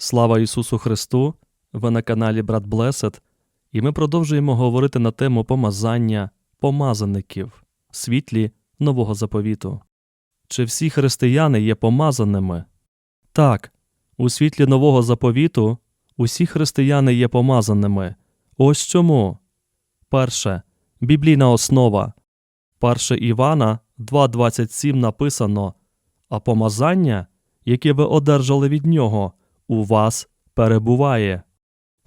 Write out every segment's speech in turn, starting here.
Слава Ісусу Христу! Ви на каналі Брат Блесед, і ми продовжуємо говорити на тему помазання помазаників в світлі Нового заповіту. Чи всі християни є помазаними? Так, у світлі Нового заповіту усі християни є помазаними. Ось чому. Перше. Біблійна основа. 1 Івана 2.27 написано А помазання, яке ви одержали від нього, у вас перебуває.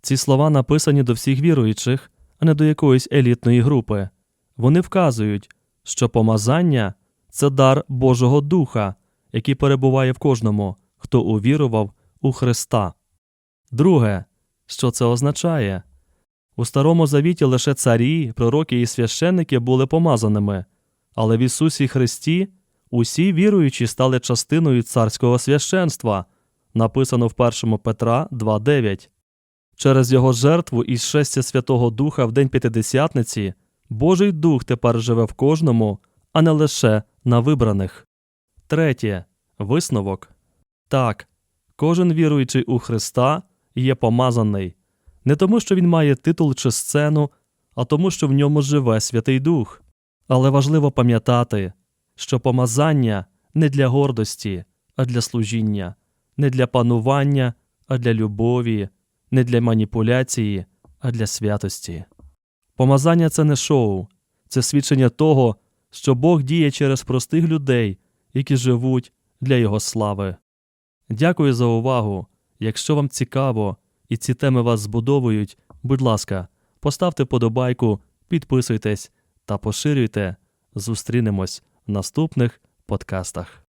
Ці слова написані до всіх віруючих, а не до якоїсь елітної групи. Вони вказують, що помазання це дар Божого Духа, який перебуває в кожному, хто увірував у Христа. Друге, що це означає? У Старому Завіті лише царі, пророки і священники були помазаними, але в Ісусі Христі усі віруючі стали частиною царського священства, написано в 1 Петра 2.9. Через його жертву і шестя Святого Духа в День П'ятидесятниці Божий Дух тепер живе в кожному, а не лише на вибраних. Третє. Висновок. Так, кожен віруючий у Христа є помазаний, не тому, що він має титул чи сцену, а тому, що в ньому живе Святий Дух. Але важливо пам'ятати, що помазання не для гордості, а для служіння, не для панування, а для любові, не для маніпуляції, а для святості. Помазання це не шоу, це свідчення того, що Бог діє через простих людей, які живуть для Його слави. Дякую за увагу. Якщо вам цікаво і ці теми вас збудовують, будь ласка, поставте подобайку, підписуйтесь та поширюйте. Зустрінемось в наступних подкастах.